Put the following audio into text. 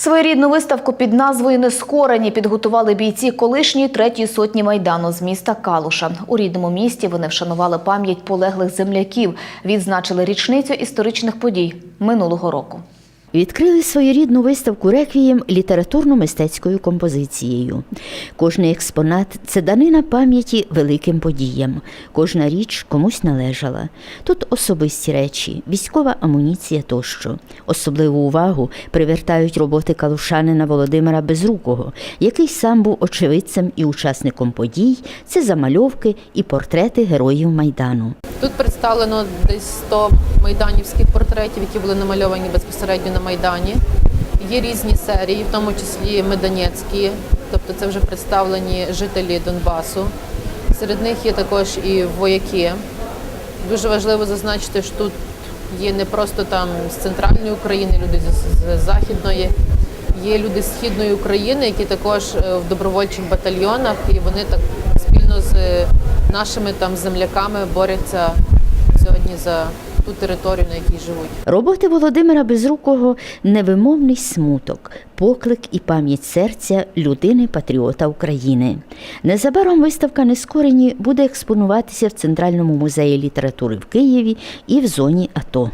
Своєрідну виставку під назвою Нескорені підготували бійці колишньої третьої сотні майдану з міста Калуша. У рідному місті вони вшанували пам'ять полеглих земляків, відзначили річницю історичних подій минулого року. Відкрили своєрідну виставку реквієм літературно-мистецькою композицією. Кожний експонат це данина пам'яті великим подіям. Кожна річ комусь належала. Тут особисті речі, військова амуніція тощо. Особливу увагу привертають роботи калушанина Володимира Безрукого, який сам був очевидцем і учасником подій. Це замальовки і портрети героїв майдану. Тут представлено десь 100 майданівських портретів, які були намальовані безпосередньо на Майдані. Є різні серії, в тому числі Медонецькі, тобто це вже представлені жителі Донбасу. Серед них є також і вояки. Дуже важливо зазначити, що тут є не просто там з центральної України, люди з, з західної, є люди з східної України, які також е, в добровольчих батальйонах, і вони так спільно з нашими там земляками борються сьогодні за ту територію, на якій живуть. Роботи Володимира Безрукого невимовний смуток, поклик і пам'ять серця людини-патріота України. Незабаром виставка Нескорені буде експонуватися в Центральному музеї літератури в Києві і в зоні АТО.